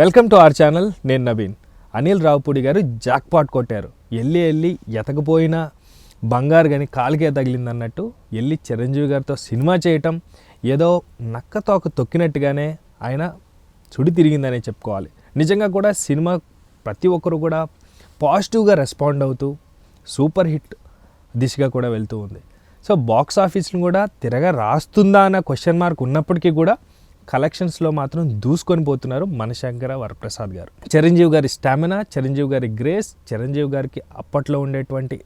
Welcome to our channel నేను నవీన్. అనిల్ రావుపూడి గారు jackpot కొట్టారు. వెళ్ళి వెళ్ళి ఎతకపోయినా బంగారు కానీ కాలుకే తగిలింది అన్నట్టు వెళ్ళి చిరంజీవి గారితో సినిమా చేయటం ఏదో నక్క తోక తొక్కినట్టుగానే ఆయన చుడి తిరిగిందనే చెప్పుకోవాలి. నిజంగా కూడా సినిమా ప్రతి ఒక్కరు కూడా పాజిటివ్గా రెస్పాండ్ అవుతూ సూపర్ హిట్ దిశగా కూడా వెళ్తూ ఉంది. సో బాక్స్ ఆఫీస్ని కూడా తిరగ రాస్తుందా అన్న క్వశ్చన్ మార్క్ ఉన్నప్పటికీ కూడా కలెక్షన్స్లో మాత్రం దూసుకొని పోతున్నారు మనశంకర వరప్రసాద్ గారు. చిరంజీవి గారి స్టామినా చిరంజీవి గారి గ్రేస్ చిరంజీవి గారికి అప్పట్లో ఉండేటువంటి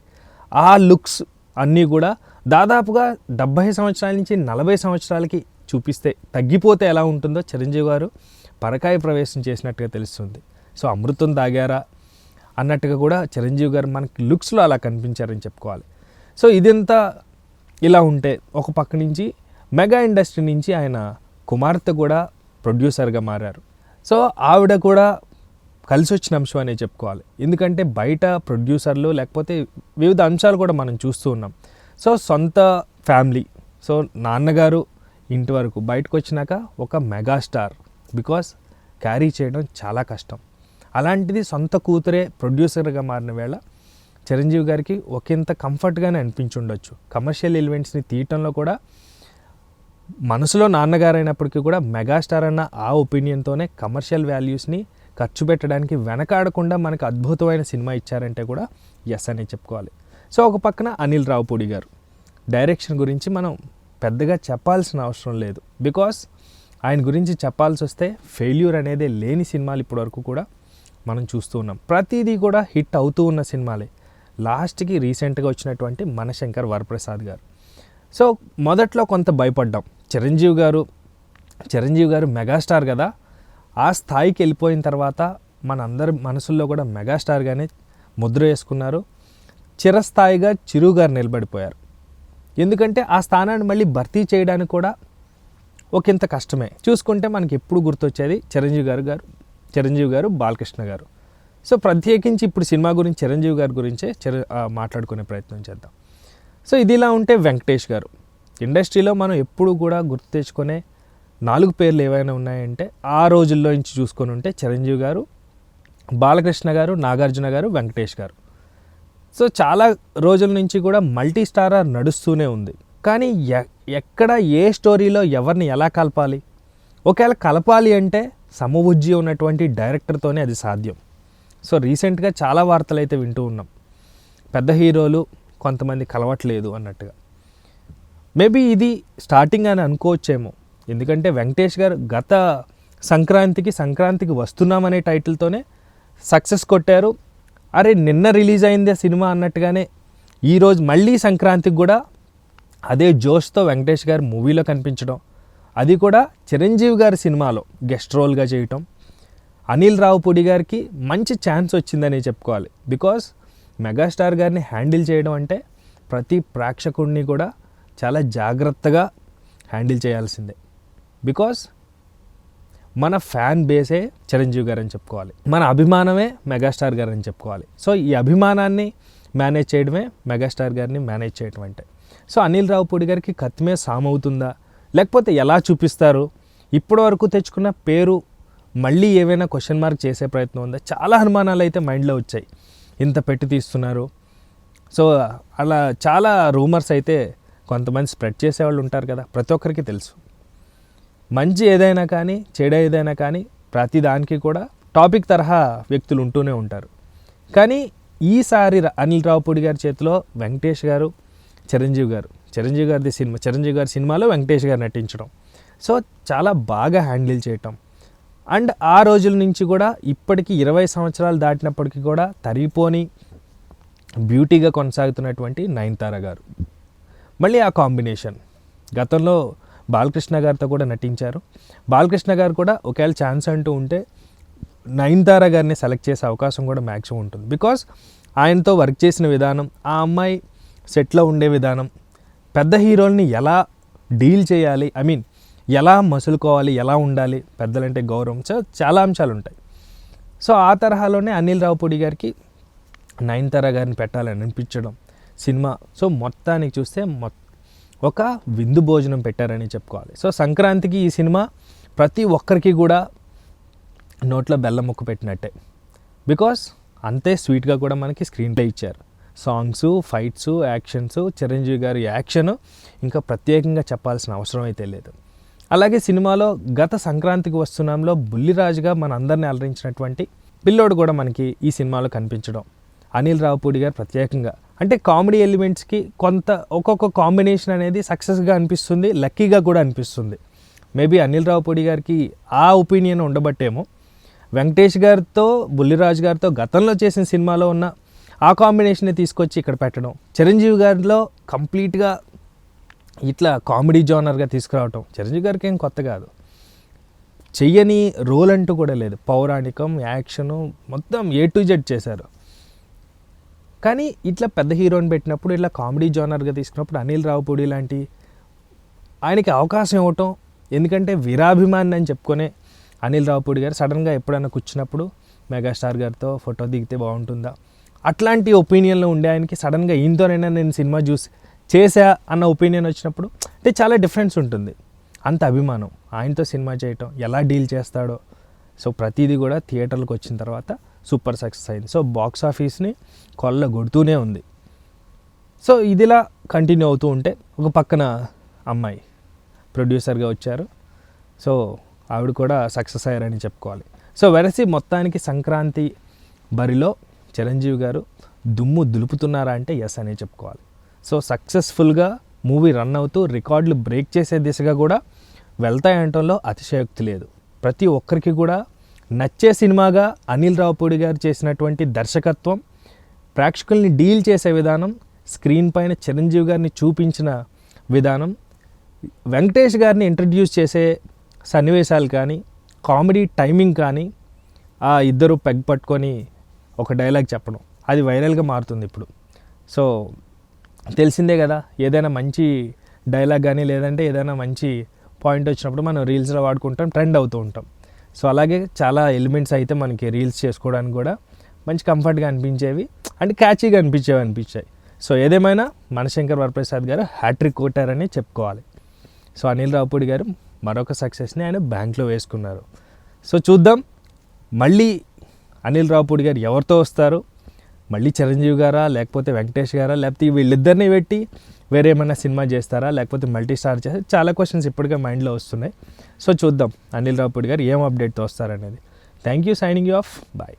ఆ లుక్స్ అన్నీ కూడా దాదాపుగా డెబ్భై సంవత్సరాల నుంచి నలభై సంవత్సరాలకి చూపిస్తే తగ్గిపోతే ఎలా ఉంటుందో చిరంజీవి గారు పరకాయ ప్రవేశం చేసినట్టుగా తెలుస్తుంది. సో అమృతం తాగారా అన్నట్టుగా కూడా చిరంజీవి గారు మనకి లుక్స్లో అలా కనిపించారని చెప్పుకోవాలి. సో ఇదంతా ఇలా ఉంటే ఒక పక్క నుంచి మెగా ఇండస్ట్రీ నుంచి ఆయన కుమార్తె కూడా ప్రొడ్యూసర్గా మారారు. సో ఆవిడ కూడా కలిసి వచ్చిన అంశం అనే చెప్పుకోవాలి. ఎందుకంటే బయట ప్రొడ్యూసర్లు లేకపోతే వివిధ అంశాలు కూడా మనం చూస్తూ ఉన్నాం. సో సొంత ఫ్యామిలీ. సో నాన్నగారు ఇంటి వరకు బయటకు వచ్చినాక ఒక మెగాస్టార్. బికాస్ క్యారీ చేయడం చాలా కష్టం. అలాంటిది సొంత కూతురే ప్రొడ్యూసర్గా మారిన వేళ చిరంజీవి గారికి ఒకంత కంఫర్ట్గానే అనిపించుండొచ్చు. కమర్షియల్ ఎలిమెంట్స్ని తీయటంలో కూడా మనసులో నాన్నగారు అయినప్పటికీ కూడా మెగాస్టార్ అన్న ఆ ఒపీనియన్తోనే కమర్షియల్ వాల్యూస్ని ఖర్చు పెట్టడానికి వెనకాడకుండా మనకు అద్భుతమైన సినిమా ఇచ్చారంటే కూడా ఎస్ అనే చెప్పుకోవాలి. సో ఒక పక్కన అనిల్ రావుపూడి గారు. డైరెక్షన్ గురించి మనం పెద్దగా చెప్పాల్సిన అవసరం లేదు. బికాస్ ఆయన గురించి చెప్పాల్సి వస్తే ఫెయిల్యూర్ అనేది లేని సినిమాలు ఇప్పటివరకు కూడా మనం చూస్తూ ఉన్నాం. ప్రతిదీ కూడా హిట్ అవుతూ ఉన్న సినిమాలే. లాస్ట్కి రీసెంట్గా వచ్చినటువంటి మనశంకర్ వరప్రసాద్ గారు. సో మొదట్లో కొంత భయపడ్డాం. చిరంజీవి గారు చిరంజీవి గారు మెగాస్టార్ కదా. ఆ స్థాయికి వెళ్ళిపోయిన తర్వాత మనందరి మనసుల్లో కూడా మెగాస్టార్గానే ముద్ర వేసుకున్నారు. చిరస్థాయిగా చిరు గారు నిలబడిపోయారు. ఎందుకంటే ఆ స్థానాన్ని మళ్ళీ భర్తీ చేయడానికి కూడా ఒకంత కష్టమే. చూసుకుంటే మనకి ఎప్పుడు గుర్తొచ్చేది చిరంజీవి గారు గారు చిరంజీవి గారు బాలకృష్ణ గారు. సో ప్రత్యేకించి ఇప్పుడు సినిమా గురించి చిరంజీవి గారి గురించే చిర మాట్లాడుకునే ప్రయత్నం చేద్దాం. సో ఇది ఇలా ఉంటే వెంకటేష్ గారు. ఇండస్ట్రీలో మనం ఎప్పుడు కూడా గుర్తు తెచ్చుకునే నాలుగు పేర్లు ఏవైనా ఉన్నాయంటే ఆ రోజుల్లో నుంచి చూసుకొని ఉంటే చిరంజీవి గారు బాలకృష్ణ గారు నాగార్జున గారు వెంకటేష్ గారు. సో చాలా రోజుల నుంచి కూడా మల్టీ స్టారర్ నడుస్తూనే ఉంది. కానీ ఎ- ఎక్కడ ఏ స్టోరీలో ఎవరిని ఎలా కలపాలి? ఒకవేళ కలపాలి అంటే సమబుజ్జి ఉన్నటువంటి డైరెక్టర్తోనే అది సాధ్యం. సో రీసెంట్గా చాలా వార్తలు అయితే వింటూ ఉన్నాం. పెద్ద హీరోలు కొంతమంది కలవట్లేదు అన్నట్టుగా. మేబీ ఇది స్టార్టింగ్ అని అనుకోవచ్చేమో. ఎందుకంటే వెంకటేష్ గారు గత సంక్రాంతికి సంక్రాంతికి వస్తున్నామనే టైటిల్తోనే సక్సెస్ కొట్టారు. అరే నిన్న రిలీజ్ అయింది ఆ సినిమా అన్నట్టుగానే ఈరోజు మళ్ళీ సంక్రాంతికి కూడా అదే జోష్తో వెంకటేష్ గారు మూవీలో కనిపించడం. అది కూడా చిరంజీవి గారి సినిమాలో గెస్ట్ రోల్గా చేయటం. అనిల్ రావుపూడి గారికి మంచి ఛాన్స్ వచ్చిందని చెప్పుకోవాలి. బికాస్ మెగాస్టార్ గారిని హ్యాండిల్ చేయడం అంటే ప్రతి ప్రేక్షకుడిని కూడా చాలా జాగ్రత్తగా హ్యాండిల్ చేయాల్సిందే. బికాస్ మన ఫ్యాన్ బేసే చిరంజీవి గారు అని చెప్పుకోవాలి. మన అభిమానమే మెగాస్టార్ గారు అని చెప్పుకోవాలి. సో ఈ అభిమానాన్ని మేనేజ్ చేయడమే మెగాస్టార్ గారిని మేనేజ్ చేయడం అంటే. సో అనిల్ రావుపూడి గారికి కత్తిమే సామవుతుందా? లేకపోతే ఎలా చూపిస్తారు? ఇప్పటి వరకు తెచ్చుకున్న పేరు మళ్ళీ ఏవైనా క్వశ్చన్ మార్క్ చేసే ప్రయత్నం ఉందా? చాలా అనుమానాలు అయితే మైండ్లో వచ్చాయి. ఇంత పెట్టి తీస్తున్నారు. సో అలా చాలా రూమర్స్ అయితే కొంతమంది స్ప్రెడ్ చేసేవాళ్ళు ఉంటారు కదా ప్రతి ఒక్కరికి తెలుసు. మంచి ఏదైనా కానీ చెడు ఏదైనా కానీ ప్రతి దానికి కూడా టాపిక్ తరహా వ్యక్తులు ఉంటూనే ఉంటారు. కానీ ఈసారి అనిల్ రావుపూడి గారి చేతిలో వెంకటేష్ గారు చిరంజీవి గారు చిరంజీవి గారిది సినిమా చిరంజీవి గారి సినిమాలో వెంకటేష్ గారు నటించడం. సో చాలా బాగా హ్యాండిల్ చేయటం. అండ్ ఆ రోజుల నుంచి కూడా ఇప్పటికీ ఇరవై సంవత్సరాలు దాటినప్పటికీ కూడా తరిగిపోని బ్యూటీగా కొనసాగుతున్నటువంటి నయనతార గారు. మళ్ళీ ఆ కాంబినేషన్. గతంలో బాలకృష్ణ గారితో కూడా నటించారు. బాలకృష్ణ గారు కూడా ఒకవేళ ఛాన్స్ అంటూ ఉంటే నయనతార గారిని సెలెక్ట్ చేసే అవకాశం కూడా మ్యాక్సిమం ఉంటుంది. బికాస్ ఆయనతో వర్క్ చేసిన విధానం ఆ అమ్మాయి సెట్లో ఉండే విధానం పెద్ద హీరోల్ని ఎలా డీల్ చేయాలి ఐ మీన్ ఎలా మసులుకోవాలి ఎలా ఉండాలి పెద్దలంటే గౌరవం సో చాలా అంశాలు ఉంటాయి. సో ఆ తరహాలోనే అనిల్ రావుపూడి గారికి నయనతార గారిని పెట్టాలని అనిపించడం సినిమా. సో మొత్తానికి చూస్తే మొ ఒక విందు భోజనం పెట్టారని చెప్పుకోవాలి. సో సంక్రాంతికి ఈ సినిమా ప్రతి ఒక్కరికి కూడా నోట్లో బెల్లం ముక్క పెట్టినట్టే. బికాస్ అంతే స్వీట్గా కూడా మనకి స్క్రీన్ ప్లే ఇచ్చారు. సాంగ్స్ ఫైట్స్ యాక్షన్స్ చిరంజీవి గారి యాక్షన్ ఇంకా ప్రత్యేకంగా చెప్పాల్సిన అవసరం అయితే లేదు. అలాగే సినిమాలో గత సంక్రాంతికి వస్తున్నాంలో బుల్లిరాజుగా మన అందరిని అలరించినటువంటి పిల్లోడు కూడా మనకి ఈ సినిమాలో కనిపించడం. అనిల్ రావుపూడి గారు ప్రత్యేకంగా. అంటే కామెడీ ఎలిమెంట్స్కి కొంత ఒక్కొక్క కాంబినేషన్ అనేది సక్సెస్గా అనిపిస్తుంది లక్కీగా కూడా అనిపిస్తుంది. మేబీ అనిల్ రావుపూడి గారికి ఆ ఒపీనియన్ ఉండబట్టేమో. వెంకటేష్ గారితో బుల్లిరాజు గారితో గతంలో చేసిన సినిమాలో ఉన్న ఆ కాంబినేషన్ని తీసుకొచ్చి ఇక్కడ పెట్టడం. చిరంజీవి గారిలో కంప్లీట్గా ఇట్లా కామెడీ జోనర్గా తీసుకురావటం చిరంజీవి గారికి ఏం కొత్త కాదు. చెయ్యని రోల్ అంటూ కూడా లేదు. పౌరాణికం యాక్షను మొత్తం ఏ టు జెడ్ చేశారు. కానీ ఇట్లా పెద్ద హీరోని పెట్టినప్పుడు ఇట్లా కామెడీ జోనర్గా తీసుకున్నప్పుడు అనిల్ రావుపూడి లాంటి ఆయనకి అవకాశం ఇవ్వటం ఎందుకంటే వీరాభిమాని అని చెప్పుకునే అనిల్ రావుపూడి గారు సడన్గా ఎప్పుడైనా కూర్చున్నప్పుడు మెగాస్టార్ గారితో ఫోటో దిగితే బాగుంటుందా? అట్లాంటి ఒపీనియన్లో ఉండే ఆయనకి సడన్గా ఈయనతోనైనా నేను సినిమా చూసి చేసా అన్న ఒపీనియన్ వచ్చినప్పుడు అంటే చాలా డిఫరెన్స్ ఉంటుంది. అంత అభిమానం. ఆయనతో సినిమా చేయటం ఎలా డీల్ చేస్తాడో. సో ప్రతిదీ కూడా థియేటర్లకు వచ్చిన తర్వాత సూపర్ సక్సెస్ అయింది. సో బాక్స్ ఆఫీస్ని కొల్ల కొడుతూనే ఉంది. సో ఇదిలా కంటిన్యూ అవుతూ ఉంటే ఒక పక్కన అమ్మాయి ప్రొడ్యూసర్గా వచ్చారు. సో ఆవిడ కూడా సక్సెస్ అయ్యారని చెప్పుకోవాలి. సో వెరసి మొత్తానికి సంక్రాంతి బరిలో చిరంజీవి గారు దుమ్ము దులుపుతున్నారా అంటే ఎస్ అనే చెప్పుకోవాలి. సో సక్సెస్ఫుల్గా మూవీ రన్ అవుతూ రికార్డులు బ్రేక్ చేసే దిశగా కూడా వెళ్తాయంటంలో అతిశయోక్తి లేదు. ప్రతి ఒక్కరికి కూడా నచ్చే సినిమాగా అనిల్ రావుపూడి గారు చేసినటువంటి దర్శకత్వం ప్రేక్షకుల్ని డీల్ చేసే విధానం స్క్రీన్ పైన చిరంజీవి గారిని చూపించిన విధానం వెంకటేష్ గారిని ఇంట్రడ్యూస్ చేసే సన్నివేశాలు కానీ కామెడీ టైమింగ్ కానీ ఆ ఇద్దరు పెగ్ పట్టుకొని ఒక డైలాగ్ చెప్పడం. అది వైరల్గా మారుతుంది ఇప్పుడు. సో తెలిసిందే కదా ఏదైనా మంచి డైలాగ్ కానీ లేదంటే ఏదైనా మంచి పాయింట్ వచ్చినప్పుడు మనం రీల్స్లో వాడుకుంటాం ట్రెండ్ అవుతూ ఉంటాం. సో అలాగే చాలా ఎలిమెంట్స్ అయితే మనకి రీల్స్ చేసుకోవడానికి కూడా మంచి కంఫర్ట్గా అనిపించేవి అండ్ క్యాచీగా అనిపించేవి అనిపించాయి. సో ఏదేమైనా మనశంకర్ వరప్రసాద్ గారు హ్యాట్రిక్ కొట్టారని చెప్పుకోవాలి. సో అనిల్ రావుపూడి గారు మరొక సక్సెస్ని ఆయన బ్యాంక్లో వేసుకున్నారు. సో చూద్దాం మళ్ళీ అనిల్ రావుపూడి గారు ఎవరితో వస్తారు? మళ్ళీ చిరంజీవి గారా లేకపోతే వెంకటేష్ గారా లేకపోతే వీళ్ళిద్దరిని పెట్టి వేరే ఏమైనా సినిమా చేస్తారా లేకపోతే మల్టీ స్టార్ చేస్తారా? చాలా క్వశ్చన్స్ ఇప్పటికే మైండ్లో వస్తున్నాయి. సో చూద్దాం. అనిల్ రావుపూడి గారు ఏం అప్డేట్తో వస్తారనేది. Thank you signing you off bye